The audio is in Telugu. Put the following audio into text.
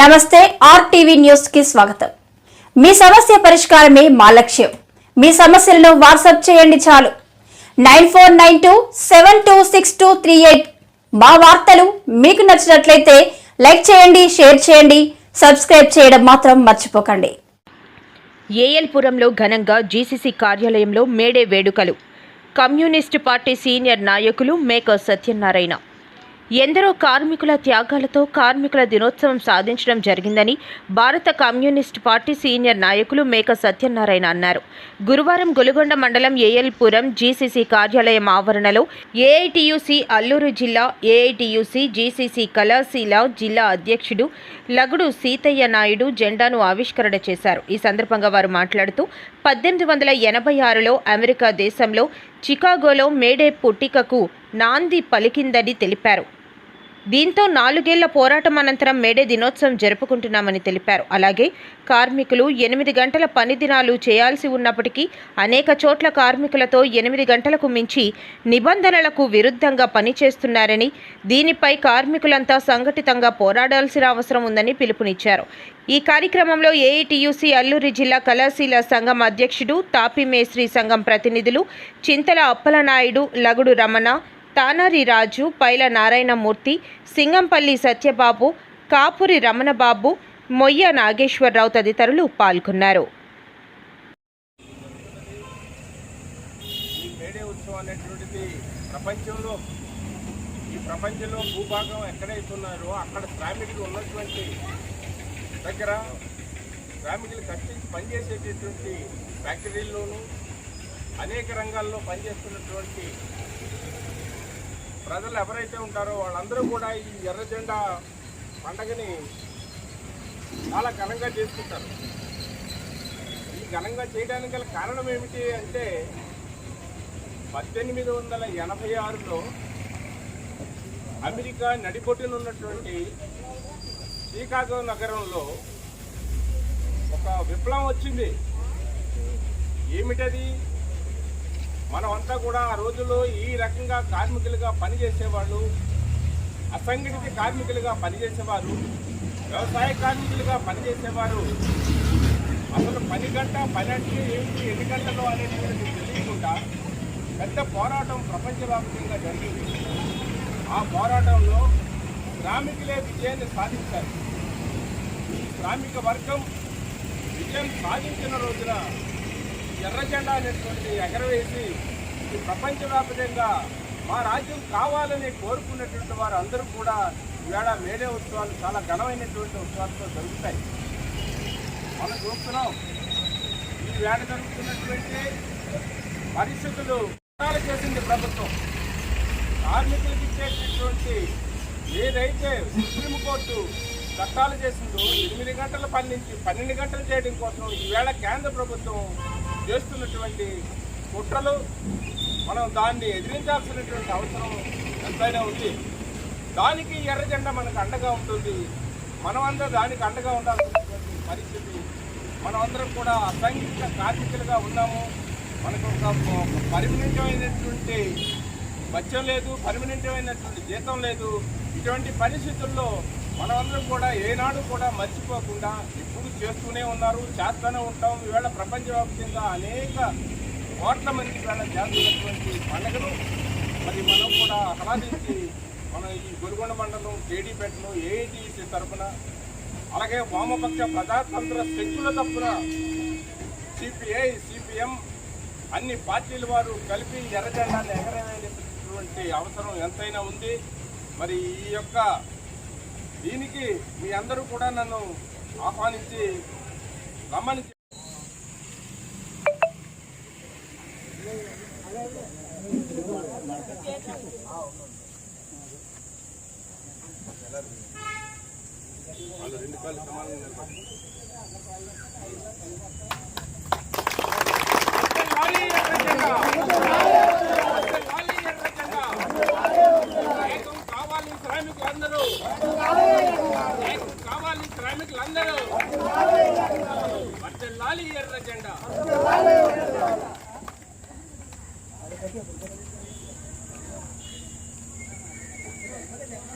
నమస్తే ఆర్టీవీ న్యూస్కి స్వాగతం. మీ సమస్య పరిష్కారమే మా లక్ష్యం. మీ సమస్యలను వాట్సాప్ చేయండి చాలు. Nine four nine two seven two six two three eight మా వార్తలు మీకు నచ్చినట్లయితే లైక్ చేయండి షేర్ చేయండి సబ్స్క్రైబ్ చేయడం మాత్రం మర్చిపోకండి. ఏఎల్పురంలో ఘనంగా జీసీసీ కార్యాలయంలో మేడే వేడుకలు. కమ్యూనిస్టు పార్టీ సీనియర్ నాయకులు మేక సత్యనారాయణ. ఎందరో కార్మికుల త్యాగాలతో కార్మికుల దినోత్సవం సాధించడం జరిగిందని భారత కమ్యూనిస్ట్ పార్టీ సీనియర్ నాయకులు మేక సత్యనారాయణ అన్నారు. గురువారం గొలుగొండ మండలం ఏఎల్పురం జీసీసీ కార్యాలయం ఆవరణలో ఏఐటియుసి అల్లూరు జిల్లా ఏఐటియుసి జీసీసీ కళాశీల జిల్లా అధ్యక్షుడు లగుడు సీతయ్య నాయుడు జెండాను ఆవిష్కరణ చేశారు. ఈ సందర్భంగా వారు మాట్లాడుతూ పద్దెనిమిది వందల ఎనభై ఆరులో అమెరికా దేశంలో చికాగోలో మేడే పుట్టికకు నాంది పలికిందని తెలిపారు. దీంతో నాలుగేళ్ళ పోరాటం అనంతరం మేడే దినోత్సవం జరుపుకుంటున్నామని తెలిపారు. అలాగే కార్మికులు ఎనిమిది గంటల పని దినాలు చేయాల్సి ఉన్నప్పటికీ అనేక చోట్ల కార్మికులతో ఎనిమిది గంటలకు మించి నిబంధనలకు విరుద్ధంగా పనిచేస్తున్నారని దీనిపై కార్మికులంతా సంఘటితంగా పోరాడాల్సిన అవసరం ఉందని పిలుపునిచ్చారు. ఈ కార్యక్రమంలో ఏఐటియుసి అల్లూరి జిల్లా కళాశీల సంఘం అధ్యక్షుడు తాపి మేస్త్రి సంఘం ప్రతినిధులు చింతల అప్పలనాయుడు లగుడు రమణ తానారి రాజు పైల నారాయణమూర్తి సింగంపల్లి సత్యబాబు కాపురి రమణబాబు మొయ్య నాగేశ్వరరావు తదితరులు పాల్గొన్నారు. ప్రపంచంలో ఈ ప్రపంచంలో భూభాగం ఎక్కడైతున్నారో అక్కడ శ్రామికులు ఉన్నటువంటి దగ్గర శ్రామికులు కష్టించి పనిచేసేటటువంటి ఫ్యాక్టరీల్లోనూ అనేక రంగాల్లో పనిచేస్తున్నటువంటి ప్రజలు ఎవరైతే ఉంటారో వాళ్ళందరూ కూడా ఈ ఎర్ర జెండా పండగని చాలా ఘనంగా చేసుకుంటారు. ఈ ఘనంగా చేయడానికి గల కారణం ఏమిటి అంటే పద్దెనిమిది వందల ఎనభై ఆరులో అమెరికా నడిబొట్టున ఉన్నటువంటి నగరంలో ఒక విప్లవం వచ్చింది. ఏమిటది? మనమంతా కూడా ఆ రోజుల్లో ఈ రకంగా కార్మికులుగా పనిచేసేవాళ్ళు అసంఘటిత కార్మికులుగా పనిచేసేవారు వ్యవసాయ కార్మికులుగా పనిచేసేవారు. అసలు పని గంట పని అంటే ఏమిటి ఎన్ని గంటలు అనేటువంటిది తెలియకుండా పెద్ద పోరాటం ప్రపంచవ్యాప్తంగా జరిగింది. ఆ పోరాటంలో శ్రామికులే విజయాన్ని సాధించారు. ఈ శ్రామిక వర్గం విజయం సాధించిన రోజున ఎర్ర జెండా అనేటువంటి ఎగరవేసి ఈ ప్రపంచవ్యాప్తంగా మా రాజ్యం కావాలని కోరుకున్నటువంటి వారు అందరూ కూడా ఈవేళ మేడే ఉత్సవాలు చాలా ఘనమైనటువంటి ఉత్సవాలతో జరుగుతాయి. మనం చూస్తున్నాం. ఈ వేళ జరుగుతున్నటువంటి పరిస్థితులు చట్టాలు చేసింది ప్రభుత్వం. కార్మికులకు ఇచ్చేటటువంటి ఏదైతే సుప్రీంకోర్టు చట్టాలు చేసిందో ఎనిమిది గంటల పని నుంచి పన్నెండు గంటలు చేయడం కోసం ఈవేళ కేంద్ర ప్రభుత్వం చేస్తున్నటువంటి కుట్రలు మనం దాన్ని ఎదిరించాల్సినటువంటి అవసరం ఎంతైనా ఉంది. దానికి ఎర్ర జెండా మనకు అండగా ఉంటుంది. మనమంతా దానికి అండగా ఉండాల్సినటువంటి పరిస్థితి. మనమందరం కూడా అసంఘిక కార్మికులుగా ఉన్నాము. మనకు ఒక పరిమితమైనటువంటి మత్యం లేదు పరిమితమైనటువంటి జీతం లేదు. ఇటువంటి పరిస్థితుల్లో మనమందరం కూడా ఏనాడు కూడా మర్చిపోకుండా ఇప్పుడు చేస్తూనే ఉన్నారు చేస్తూనే ఉంటాం. ఈవేళ ప్రపంచవ్యాప్తంగా అనేక కోట్ల మంది ఈవేళ చేస్తున్నటువంటి పండుగను మరి మనం కూడా ఆహ్లాదించి మన ఈ గురుగొండ మండలం కేడీపేటలో ఏఐటీసీ తరఫున అలాగే వామపక్ష ప్రజాతంత్ర శక్తుల తప్పున సిపిఐ సిపిఎం అన్ని పార్టీల వారు కలిపి ఎర్రజెండాన్ని ఎగరవేయటువంటి అవసరం ఎంతైనా ఉంది. మరి ఈ యొక్క దీనికి మీ అందరూ కూడా నన్ను ఆహ్వానించి రమ్మని వాళ్ళు రెండు కాళ్ళు సమానంగా నిలబడి వర్ధిల్లాలి ఎర్ర జెండా